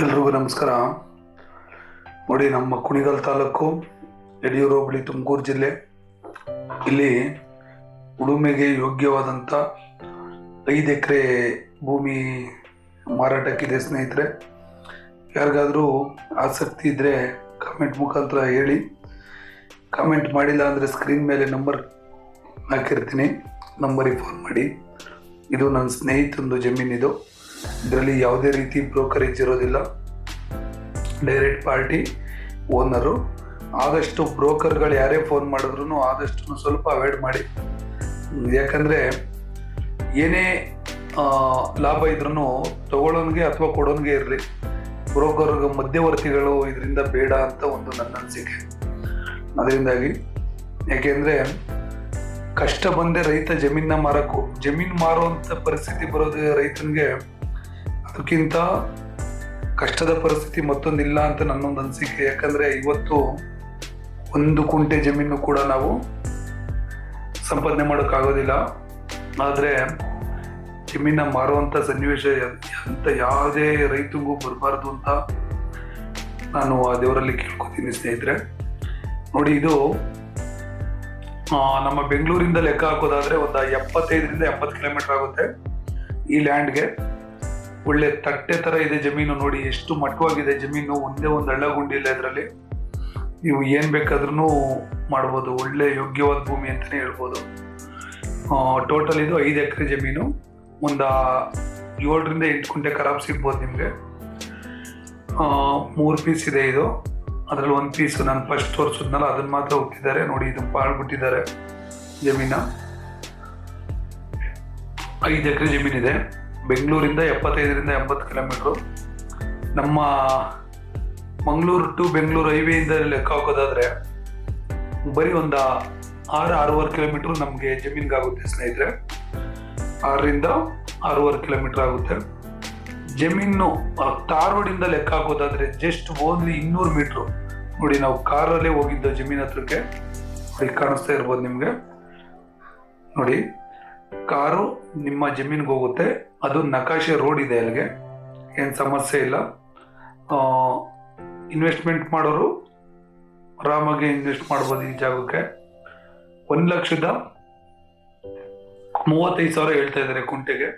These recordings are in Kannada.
ಎಲ್ರಿಗೂ ನಮಸ್ಕಾರ. ನೋಡಿ, ನಮ್ಮ ಕುಣಿಗಲ್ ತಾಲೂಕು ಯಡಿಯೂರು ಹೋಬಳಿ ತುಮಕೂರು ಜಿಲ್ಲೆ. ಇಲ್ಲಿ ಉಳುಮೆಗೆ ಯೋಗ್ಯವಾದಂಥ ಐದು ಎಕರೆ ಭೂಮಿ ಮಾರಾಟಕ್ಕಿದೆ ಸ್ನೇಹಿತರೆ. ಯಾರಿಗಾದರೂ ಆಸಕ್ತಿ ಇದ್ದರೆ ಕಾಮೆಂಟ್ ಮುಖಾಂತರ ಹೇಳಿ. ಕಾಮೆಂಟ್ ಮಾಡಿಲ್ಲ ಅಂದರೆ ಸ್ಕ್ರೀನ್ ಮೇಲೆ ನಂಬರ್ ಹಾಕಿರ್ತೀನಿ. ನಂಬರಿಗೆ ಫೋನ್ ಮಾಡಿ. ಇದು ನನ್ನ ಸ್ನೇಹಿತಂದು ಜಮೀನಿದು. ಇದರಲ್ಲಿ ಯಾವುದೇ ರೀತಿ ಬ್ರೋಕರೇಜ್ ಇರೋದಿಲ್ಲ. Direct party, owner. ಆದಷ್ಟು ಬ್ರೋಕರ್ಗಳು ಯಾರೇ ಫೋನ್ ಮಾಡಿದ್ರು ಆದಷ್ಟು ಸ್ವಲ್ಪ ಅವಾಯ್ಡ್ ಮಾಡಿ. ಯಾಕಂದರೆ ಏನೇ ಲಾಭ ಇದ್ರೂ ತಗೊಳ್ಳೋನ್ಗೆ ಅಥವಾ ಕೊಡೋನ್ಗೆ ಇರಲಿ. ಬ್ರೋಕರ್ ಮಧ್ಯವರ್ತಿಗಳು ಇದರಿಂದ ಬೇಡ ಅಂತ ಒಂದು ನನ್ನ ಅನಿಸಿಕೆ. ಅದರಿಂದಾಗಿ, ಯಾಕೆಂದರೆ ಕಷ್ಟ ಬಂದೆ ರೈತ ಜಮೀನ ಮಾರಕ್ಕೂ. ಜಮೀನ್ ಮಾರುವಂಥ ಪರಿಸ್ಥಿತಿ ಬರೋದು ರೈತನಿಗೆ ಅದಕ್ಕಿಂತ ಕಷ್ಟದ ಪರಿಸ್ಥಿತಿ ಮತ್ತೊಂದಿಲ್ಲ ಅಂತ ನನ್ನೊಂದು ಅನಿಸಿಕೆ. ಯಾಕಂದ್ರೆ ಇವತ್ತು ಒಂದು ಕುಂಟೆ ಜಮೀನು ಕೂಡ ನಾವು ಸಂಪಾದನೆ ಮಾಡೋಕ್ಕಾಗೋದಿಲ್ಲ. ಆದರೆ ಜಮೀನ ಮಾರುವಂತ ಸನ್ನಿವೇಶ ಅಂತ ಯಾವುದೇ ರೈತಗೂ ಬರಬಾರ್ದು ಅಂತ ನಾನು ಆ ದೇವರಲ್ಲಿ ಕೇಳ್ಕೊತೀನಿ ಸ್ನೇಹಿತರೆ. ನೋಡಿ, ಇದು ನಮ್ಮ ಬೆಂಗಳೂರಿಂದ ಲೆಕ್ಕ ಹಾಕೋದಾದ್ರೆ ಒಂದು ಎಪ್ಪತ್ತೈದರಿಂದ ಎಪ್ಪತ್ತು ಕಿಲೋಮೀಟರ್ ಆಗುತ್ತೆ ಈ ಲ್ಯಾಂಡ್ಗೆ ಒಳ್ಳೆ ತಟ್ಟೆ ತರ ಇದೆ ಜಮೀನು ನೋಡಿ, ಎಷ್ಟು ಮಟ್ಟವಾಗಿದೆ ಜಮೀನು, ಒಂದೇ ಒಂದು ಹಳ್ಳ ಗುಂಡಿ ಇಲ್ಲ ಇದರಲ್ಲಿ. ನೀವು ಏನ್ ಬೇಕಾದ್ರೂ ಮಾಡ್ಬೋದು, ಒಳ್ಳೆ ಯೋಗ್ಯವಾದ ಭೂಮಿ ಅಂತಾನೆ ಹೇಳ್ಬೋದು. ಟೋಟಲ್ ಇದು ಐದು ಎಕರೆ ಜಮೀನು. ಒಂದು ಏಳರಿಂದ ಎಂಟು ಗುಂಟೆ ಖರಾಬ್ ಸಿಗ್ಬೋದು ನಿಮಗೆ. ಮೂರು ಪೀಸ್ ಇದೆ ಇದು. ಅದರಲ್ಲಿ ಒಂದು ಪೀಸ್ ನಾನು ಫಸ್ಟ್ ತೋರಿಸಿದ್ನಲ್ಲ ಅದನ್ನ ಮಾತ್ರ ಹುಟ್ಟಿದ್ದಾರೆ. ನೋಡಿ ಇದು ಪಾಳ್ಬಿಟ್ಟಿದ್ದಾರೆ ಜಮೀನ. ಐದು ಎಕರೆ ಜಮೀನಿದೆ. ಬೆಂಗಳೂರಿಂದ ಎಪ್ಪತ್ತೈದರಿಂದ ಎಂಬತ್ತು ಕಿಲೋಮೀಟ್ರು. ನಮ್ಮ ಮಂಗಳೂರು ಟು ಬೆಂಗಳೂರು ಹೈವೇಯಿಂದ ಲೆಕ್ಕ ಹಾಕೋದಾದ್ರೆ, ಬರೀ ಒಂದು ಆರು, ಆರೂವರೆ ಕಿಲೋಮೀಟ್ರ್ ನಮಗೆ ಜಮೀನ್ಗಾಗುತ್ತೆ ಸ್ನೇಹಿತರೆ. ಆರರಿಂದ ಆರೂವರೆ ಕಿಲೋಮೀಟ್ರ್ ಆಗುತ್ತೆ. ಜಮೀನು ರೋಡಿಂದ ಲೆಕ್ಕ ಹಾಕೋದಾದ್ರೆ ಜಸ್ಟ್ ಓನ್ಲಿ ಇನ್ನೂರು ಮೀಟ್ರು. ನೋಡಿ, ನಾವು ಕಾರಲ್ಲೇ ಹೋಗಿದ್ದ ಜಮೀನ್ ಹತ್ರಕ್ಕೆ. ಅಲ್ಲಿ ಕಾಣಿಸ್ತಾ ಇರ್ಬೋದು ನಿಮಗೆ. ನೋಡಿ ಕಾರು ನಿಮ್ಮ ಜಮೀನ್ಗೆ ಹೋಗುತ್ತೆ. ಅದು ನಕಾಶೆ ರೋಡ್ ಇದೆ ಅಲ್ಲಿಗೆ. ಏನು ಸಮಸ್ಯೆ ಇಲ್ಲ. ಇನ್ವೆಸ್ಟ್ಮೆಂಟ್ ಮಾಡೋರು ಆರಾಮಾಗಿ ಇನ್ವೆಸ್ಟ್ ಮಾಡ್ಬೋದು ಈ ಜಾಗಕ್ಕೆ. ಒಂದು ಲಕ್ಷದ ಮೂವತ್ತೈದು ಸಾವಿರ ಹೇಳ್ತಾ ಇದ್ದಾರೆ ಕುಂಟೆಗೆ.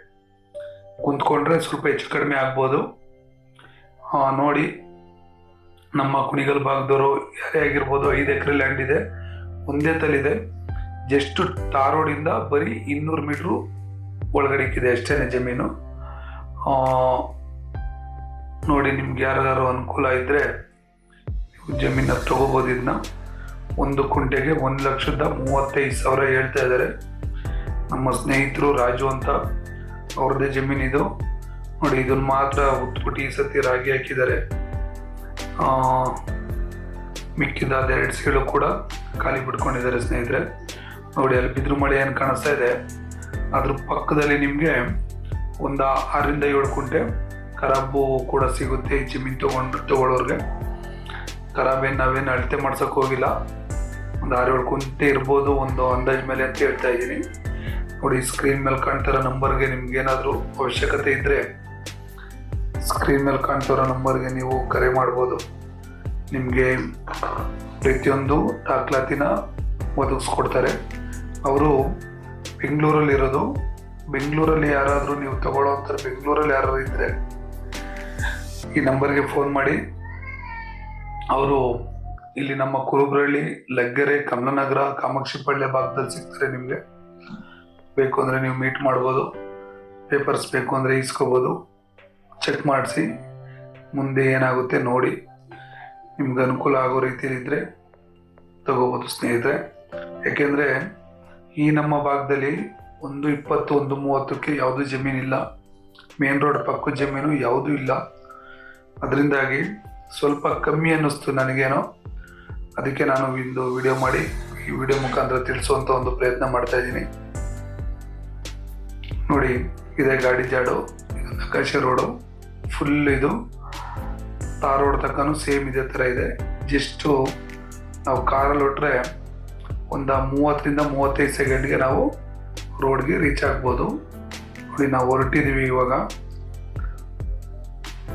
ಕುಂತ್ಕೊಂಡ್ರೆ ಸ್ವಲ್ಪ ಹೆಚ್ಚು ಕಡಿಮೆ ಆಗ್ಬೋದು. ನೋಡಿ, ನಮ್ಮ ಕುಣಿಗಲ್ ಭಾಗದವರು ಯಾರೇ ಆಗಿರ್ಬೋದು ಐದು ಎಕರೆ ಲ್ಯಾಂಡ್ ಇದೆ. ಒಂದೇ ತಲಿದೆ ಜಸ್ಟ್ ಟಾರ್ ರೋಡಿಂದ ಬರೀ ಇನ್ನೂರು ಮೀಟ್ರು ಒಳಗಡೆಕ್ಕಿದೆ ಅಷ್ಟೇ ಜಮೀನು ನೋಡಿ ನಿಮ್ಗೆ ಯಾರಾದರೂ ಅನುಕೂಲ ಇದ್ದರೆ ಜಮೀನ ತಗೋಬೋದು ಇದನ್ನ. ಒಂದು ಕುಂಟೆಗೆ ಒಂದು ಲಕ್ಷದ ಮೂವತ್ತೈದು ಸಾವಿರ ಹೇಳ್ತಾ ಇದ್ದಾರೆ. ನಮ್ಮ ಸ್ನೇಹಿತರು ರಾಜು ಅಂತ ಅವ್ರದ್ದೇ ಜಮೀನಿದು ನೋಡಿ ಇದನ್ನ ಮಾತ್ರ ಉತ್ಬಿಟ್ಟು ಈ ಸತಿ ರಾಗಿ ಹಾಕಿದ್ದಾರೆ. ಆ, ಮಿಕ್ಕಿದ ಅದೆರಡು ಸೈಡು ಕೂಡ ಖಾಲಿ ಬಿಟ್ಕೊಂಡಿದ್ದಾರೆ ಸ್ನೇಹಿತರೆ. ನೋಡಿ, ಅಲ್ಲಿ ಬಿದ್ರು ಮಳೆ ಏನು ಕಾಣಿಸ್ತಾ ಇದೆ? ಅದ್ರ ಪಕ್ಕದಲ್ಲಿ ನಿಮಗೆ ಒಂದು ಆರರಿಂದ ಏಳು ಕುಂಟೆ ಖರಾಬು ಕೂಡ ಸಿಗುತ್ತೆ ಈ ತಗೊಂಡು ತಗೊಳ್ಳೋರ್ಗೆ. ಖರಾಬೇನು ನಾವೇನು ಅಳತೆ ಮಾಡ್ಸೋಕೆ ಹೋಗಿಲ್ಲ. ಒಂದು ಆರು ಏಳು ಕುಂಟೆ ಇರ್ಬೋದು, ಒಂದು ಅಂದಾಜು ಮೇಲೆ ಅಂತ ಹೇಳ್ತಾ ಇದ್ದೀನಿ. ನೋಡಿ ಸ್ಕ್ರೀನ್ ಮೇಲೆ ಕಾಣ್ತಿರೋ ನಂಬರ್ಗೆ ನಿಮ್ಗೆ ಏನಾದರೂ ಅವಶ್ಯಕತೆ ಇದ್ದರೆ ಸ್ಕ್ರೀನ್ ಮೇಲೆ ಕಾಣ್ತಿರೋ ನಂಬರ್ಗೆ ನೀವು ಕರೆ ಮಾಡ್ಬೋದು. ನಿಮಗೆ ಪ್ರತಿಯೊಂದು ದಾಖಲಾತಿನ ಒದಗಿಸ್ಕೊಡ್ತಾರೆ. ಅವರು ಬೆಂಗಳೂರಲ್ಲಿ ಇರೋದು ಬೆಂಗಳೂರಲ್ಲಿ ಯಾರಾದರೂ ನೀವು ತಗೊಳ್ಳೋ ಅಂತ ಬೆಂಗಳೂರಲ್ಲಿ ಯಾರಾದ್ರು ಇದ್ದರೆ ಈ ನಂಬರ್ಗೆ ಫೋನ್ ಮಾಡಿ. ಅವರು ಇಲ್ಲಿ ನಮ್ಮ ಕುರುಬ್ರಳ್ಳಿ, ಲಗ್ಗೆರೆ ಕಮಲನಗರ ಕಾಮಾಕ್ಷಿಪಳ್ಳಿ ಭಾಗದಲ್ಲಿ ಸಿಗ್ತಾರೆ ನಿಮಗೆ. ಬೇಕು ಅಂದರೆ ನೀವು ಮೀಟ್ ಮಾಡ್ಬೋದು. ಪೇಪರ್ಸ್ ಬೇಕು ಅಂದರೆ ಇಸ್ಕೋಬೋದು ಚೆಕ್ ಮಾಡಿಸಿ. ಮುಂದೆ ಏನಾಗುತ್ತೆ ನೋಡಿ. ನಿಮ್ಗೆ ಅನುಕೂಲ ಆಗೋ ರೀತಿಯಲ್ಲಿದ್ದರೆ ತಗೋಬೋದು ಸ್ನೇಹಿತರೆ. ಯಾಕೆಂದರೆ ಈ ನಮ್ಮ ಭಾಗದಲ್ಲಿ ಒಂದು ಇಪ್ಪತ್ತು, ಒಂದು ಮೂವತ್ತಕ್ಕೆ ಯಾವುದೂ ಜಮೀನಿಲ್ಲ. ಮೇನ್ ರೋಡ್ ಪಕ್ಕದ ಜಮೀನು ಯಾವುದೂ ಇಲ್ಲ. ಅದರಿಂದಾಗಿ ಸ್ವಲ್ಪ ಕಮ್ಮಿ ಅನ್ನಿಸ್ತು ನನಗೇನೋ. ಅದಕ್ಕೆ ನಾನು ಇಂದು ವಿಡಿಯೋ ಮಾಡಿ ಈ ವಿಡಿಯೋ ಮುಖಾಂತರ ತಿಳಿಸುವಂಥ ಒಂದು ಪ್ರಯತ್ನ ಮಾಡ್ತಾ ಇದ್ದೀನಿ. ನೋಡಿ, ಇದೇ ಗಾಡಿ ಜಾಡು ಆಕಾಶ ರೋಡು. ಫುಲ್ ಇದು. ತಾರ್ ರೋಡ್ ತಕ್ಕನೂ ಸೇಮ್ ಇದೇ ಥರ ಇದೆ. ಜಸ್ಟು ನಾವು ಕಾರಲ್ಲಿ ಹೊಟ್ರೆ ಒಂದು ಮೂವತ್ತರಿಂದ ಮೂವತ್ತೈದು ಸೆಕೆಂಡ್ಗೆ ನಾವು ರೋಡ್ಗೆ ರೀಚ್ ಆಗ್ಬೋದು. ನೋಡಿ, ನಾವು ಹೊರಟಿದ್ದೀವಿ ಇವಾಗ.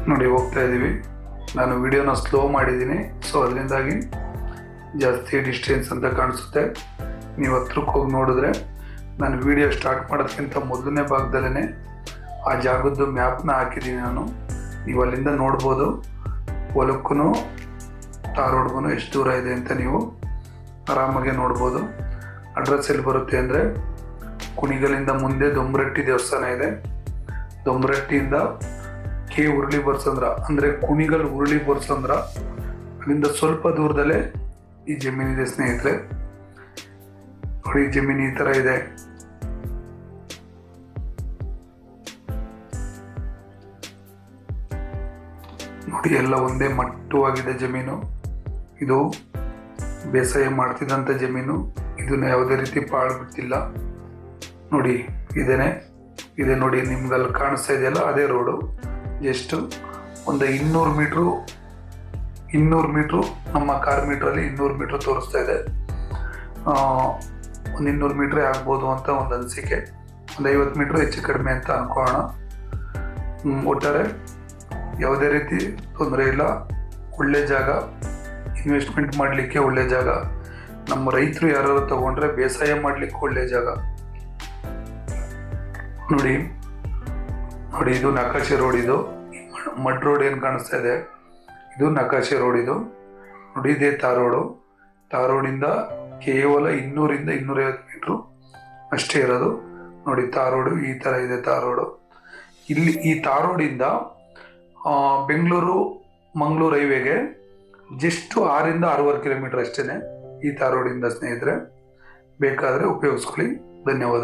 ನೋಡಿ, ಹೋಗ್ತಾ ಇದ್ದೀವಿ ನಾನು ವಿಡಿಯೋನ ಸ್ಲೋ ಮಾಡಿದ್ದೀನಿ. ಸೊ ಅದರಿಂದಾಗಿ ಜಾಸ್ತಿ ಡಿಸ್ಟೆನ್ಸ್ ಅಂತ ಕಾಣಿಸುತ್ತೆ. ನೀವು ಹತ್ರಕ್ಕೆ ಹೋಗಿ ನೋಡಿದ್ರೆ ನಾನು ವಿಡಿಯೋ ಸ್ಟಾರ್ಟ್ ಮಾಡೋದಕ್ಕಿಂತ ಮೊದಲನೇ ಭಾಗದಲ್ಲೇ ಆ ಜಾಗದ್ದು ಮ್ಯಾಪ್ನ ಹಾಕಿದ್ದೀನಿ ನಾನು. ನೀವು ಅಲ್ಲಿಂದ ನೋಡ್ಬೋದು. ಹೊಲಕ್ಕೂ ತಾರ್ ರೋಡ್ಗೂ ಎಷ್ಟು ದೂರ ಇದೆ ಅಂತ ನೀವು ಆರಾಮಾಗಿ ನೋಡ್ಬೋದು. ಅಡ್ರೆಸ್ ಎಲ್ಲಿ ಬರುತ್ತೆ ಅಂದರೆ ಕುಣಿಗಲಿಂದ ಮುಂದೆ ದೊಂಬರಟ್ಟಿ ದೇವಸ್ಥಾನ ಇದೆ. ದೊಂಬರಟ್ಟಿಯಿಂದ ಕೆ ಉರುಳಿ ಬರ್ಸಂದ್ರ, ಅಂದರೆ ಕುಣಿಗಲ್ ಉರುಳಿ ಬರ್ಸಂದ್ರ, ಅಲ್ಲಿಂದ ಸ್ವಲ್ಪ ದೂರದಲ್ಲೇ ಈ ಜಮೀನಿದೆ ಸ್ನೇಹಿತರೆ. ನೋಡಿ ಜಮೀನು ಈ ಥರ ಇದೆ. ನೋಡಿ, ಎಲ್ಲ ಒಂದೇ ಮಟ್ಟವಾಗಿದೆ ಜಮೀನು. ಇದು ಬೇಸಾಯ ಮಾಡ್ತಿದ್ದಂಥ ಜಮೀನು ಇದನ್ನು ಯಾವುದೇ ರೀತಿ ಪಾಳು ಬಿಟ್ಟಿಲ್ಲ. ನೋಡಿ, ಇದೇನೆ, ಇದೆ ನೋಡಿ, ನಿಮ್ಗಲ್ಲಿ ಕಾಣಿಸ್ತಾ ಇದೆಯಲ್ಲ, ಅದೇ ರೋಡು ಜಸ್ಟು ಒಂದು ಇನ್ನೂರು ಮೀಟ್ರು ಇನ್ನೂರು ಮೀಟ್ರು, ನಮ್ಮ ಕಾರ್ ಮೀಟ್ರಲ್ಲಿ ಇನ್ನೂರು ಮೀಟ್ರ್ ತೋರಿಸ್ತಾ ಇದೆ. ಒಂದು ಇನ್ನೂರು ಮೀಟ್ರೇ ಆಗ್ಬೋದು ಅಂತ ಒಂದು ಅನಿಸಿಕೆ. ಒಂದು ಐವತ್ತು ಮೀಟ್ರ್ ಹೆಚ್ಚು ಕಡಿಮೆ ಅಂತ ಅನ್ಕೋಣ ಒಟ್ಟಾರೆ ಯಾವುದೇ ರೀತಿ ತೊಂದರೆ ಇಲ್ಲ. ಒಳ್ಳೆ ಜಾಗ. ಇನ್ವೆಸ್ಟ್ಮೆಂಟ್ ಮಾಡಲಿಕ್ಕೆ ಒಳ್ಳೆ ಜಾಗ. ನಮ್ಮ ರೈತರು ಯಾರು ತಗೊಂಡ್ರೆ ಬೇಸಾಯ ಮಾಡಲಿಕ್ಕೆ ಒಳ್ಳೆ ಜಾಗ. ನೋಡಿ ನೋಡಿ, ಇದು ನಕಾಶೆ ರೋಡ್ ಇದು. ಮಡ್ ರೋಡ್ ಏನು ಕಾಣಿಸ್ತಾ ಇದೆ? ಇದು ನಕಾಶೆ ರೋಡ್ ಇದು. ನೋಡಿ, ಇದೇ ತಾರೋಡು ತಾರೋಡಿಂದ ತಾರ್ ರೋಡಿಂದ ಕೇವಲ ಇನ್ನೂರಿಂದ ಇನ್ನೂರೈವತ್ತು ಮೀಟ್ರು ಅಷ್ಟೇ ಇರೋದು. ನೋಡಿ ತಾರೋಡು ರೋಡು, ಈ ಥರ ಇದೆ ತಾರೋಡು ರೋಡು. ಇಲ್ಲಿ ಈ ತಾರೋಡಿಂದ ಬೆಂಗಳೂರು, ಮಂಗಳೂರು ಹೈವೇಗೆ ಜಸ್ಟ್ ಆರಿಂದ ಆರೂವರೆ ಕಿಲೋಮೀಟರ್ ಅಷ್ಟೇನೆ ಈ ತಾರೋಡಿಂದ ರೋಡಿಂದ ಸ್ನೇಹಿತರೆ. ಬೇಕಾದರೆ ಉಪಯೋಗಿಸ್ಕೊಳ್ಳಿ. ಧನ್ಯವಾದ